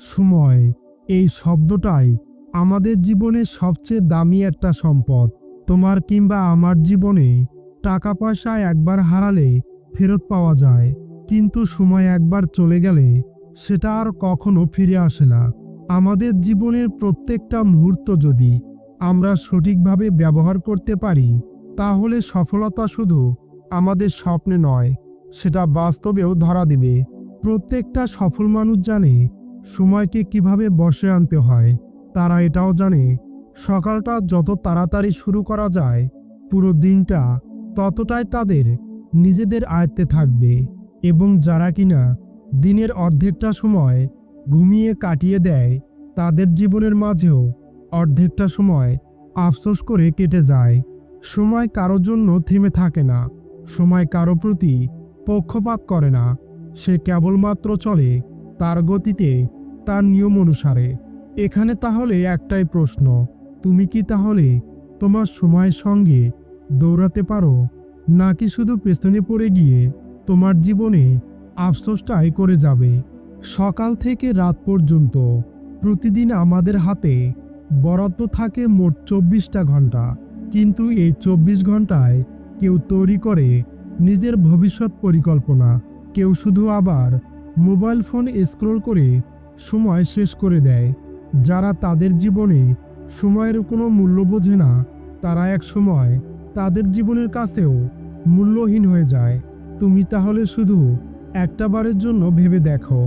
সময়, এই শব্দটাই আমাদের জীবনের সবচেয়ে দামি একটা সম্পদ। তোমার কিংবা আমার জীবনে টাকা পয়সা একবার হারালে ফেরত পাওয়া যায়, কিন্তু সময় একবার চলে গেলে সেটা আর কখনো ফিরে আসে না। আমাদের জীবনের প্রত্যেকটা মুহূর্ত যদি আমরা সঠিকভাবে ব্যবহার করতে পারি, তাহলে সফলতা শুধু আমাদের স্বপ্নে নয়, সেটা বাস্তবেও ধরা দিবে। প্রত্যেকটা সফল মানুষ জানে সময়কে কীভাবে বসে আনতে হয়, তারা এটাও জানে। সকালটা যত তাড়াতাড়ি শুরু করা যায়, পুরো দিনটা ততটাই তাদের নিজেদের আয়ত্তে থাকবে এবং যারা কিনা দিনের অর্ধেকটা সময় ঘুমিয়ে কাটিয়ে দেয়, তাদের জীবনের মাঝেও অর্ধেকটা সময় আফসোস করে কেটে যায়। সময় কারও জন্য থেমে থাকে না, সময় কারও প্রতি পক্ষপাত করে না, সে কেবলমাত্র চলে তার গতিতে, তার নিয়ম অনুসারে। এখানে তাহলে একটাই প্রশ্ন, তুমি কি তাহলে তোমার সময়ের সঙ্গে দৌড়াতে পারো, নাকি শুধু পেছনে পড়ে গিয়ে তোমার জীবনে আফসোসটাই করে যাবে? সকাল থেকে রাত পর্যন্ত প্রতিদিন আমাদের হাতে বরাদ্দ থাকে মোট চব্বিশটা ঘণ্টা। কিন্তু এই চব্বিশ ঘন্টায় কেউ তৈরি করে নিজের ভবিষ্যৎ পরিকল্পনা, কেউ শুধু আবার মোবাইল ফোন স্ক্রোল করে সময় শেষ করে দেয়। যারা তাদের জীবনে সময়ের কোনো মূল্য বোঝে না, তারা এক সময় তাদের জীবনের কাছেও মূল্যহীন হয়ে যায়। তুমি তাহলে শুধু একটা বারের জন্য ভেবে দেখো,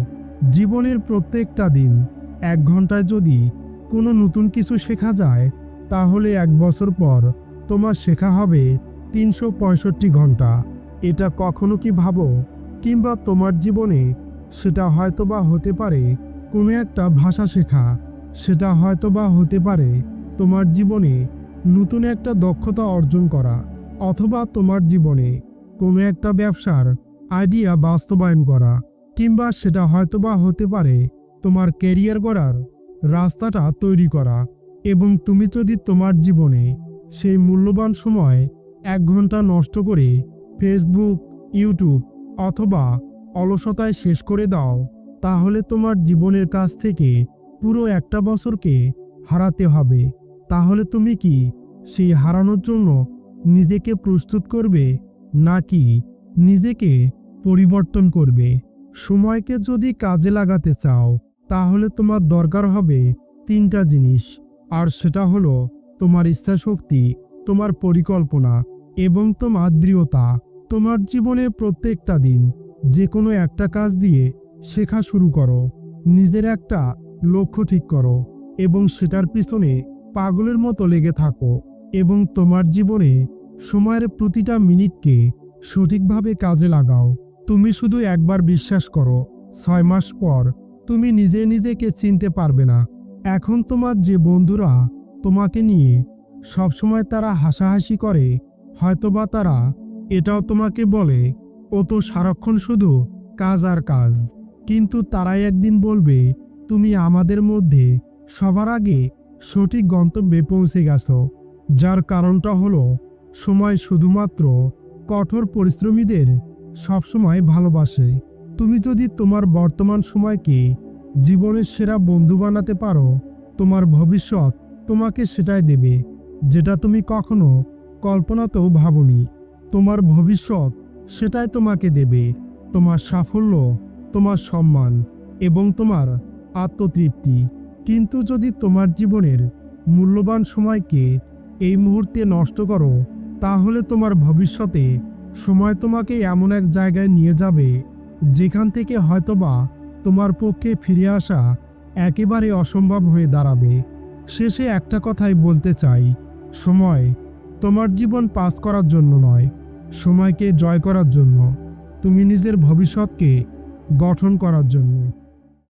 জীবনের প্রত্যেকটা দিন, এক ঘন্টায় যদি কোনো নতুন কিছু শেখা যায়, তাহলে এক বছর পর তোমার শেখা হবে তিনশো পঁয়ষট্টি ঘণ্টা। এটা কখনো কি ভাবো? কিংবা তোমার জীবনে সেটা হয়তোবা হতে পারে, কোনো একটা ভাষা শেখা। সেটা হয়তোবা হতে পারে তোমার জীবনে নতুন একটা দক্ষতা অর্জন করা, অথবা তোমার জীবনে কোনো একটা ব্যবসার আইডিয়া বাস্তবায়ন করা, কিংবা সেটা হয়তোবা হতে পারে তোমার ক্যারিয়ার গড়ার রাস্তাটা তৈরি করা, এবং তুমি যদি তোমার জীবনে সেই মূল্যবান সময় এক ঘণ্টা নষ্ট করে ফেসবুক ইউটিউব অথবা অলসতায় শেষ করে দাও, তাহলে তোমার জীবনের কাছ থেকে পুরো একটা বছরকে হারাতে হবে। তাহলে তুমি কি সেই হারানোর জন্য নিজেকে প্রস্তুত করবে, নাকি নিজেকে পরিবর্তন করবে? সময়কে যদি কাজে লাগাতে চাও, তাহলে তোমার দরকার হবে তিনটা জিনিস। আর সেটা হলো তোমার ইচ্ছাশক্তি, তোমার পরিকল্পনা এবং তোমার দৃঢ়তা, তোমার জীবনের প্রত্যেকটা দিন। যে কোনো একটা কাজ দিয়ে শেখা শুরু করো, নিজের একটা লক্ষ্য ঠিক করো এবং সেটার পিছনে পাগলের মতো লেগে থাকো এবং তোমার জীবনে সময়ের প্রতিটা মিনিটকে সঠিকভাবে কাজে লাগাও। তুমি শুধু একবার বিশ্বাস করো, ছয় মাস পর তুমি নিজে নিজেকে চিনতে পারবে না। এখন তোমার যে বন্ধুরা তোমাকে নিয়ে সবসময় তারা হাসাহাসি করে, হয়তোবা তারা এটাও তোমাকে বলে ও তো সারাক্ষণ শুধু কাজ আর কাজ। কিন্তু তারাই একদিন বলবে, তুমি আমাদের মধ্যে সবার আগে সঠিক গন্তব্যে পৌঁছে গেছো। যার কারণটা হলো, সময় শুধুমাত্র কঠোর পরিশ্রমীদের সবসময় ভালোবাসে। তুমি যদি তোমার বর্তমান সময়কে জীবনের সেরা বন্ধু বানাতে পারো, তোমার ভবিষ্যৎ তোমাকে সেটাই দেবে, যেটা তুমি কখনো কল্পনাতেও ভাবনি। তোমার ভবিষ্যৎ সেটাই তোমাকে দেবে। তোমার সাফল্য, তোমার সম্মান এবং তোমার আত্মতৃপ্তি। কিন্তু যদি তোমার জীবনের মূল্যবান সময়কে এই মুহূর্তে নষ্ট করো, তাহলে তোমার ভবিষ্যতে সময় তোমাকে এমন এক জায়গায় নিয়ে যাবে, যেখান থেকে হয়তোবা তোমার পক্ষে ফিরে আসা একেবারে অসম্ভব হয়ে দাঁড়াবে। শেষে একটা কথাই বলতে চাই, সময় তোমার জীবন পাস করার জন্য নয় সময়কে জয় করার জন্য তুমি নিজের ভবিষ্যৎকে গঠন করার জন্য।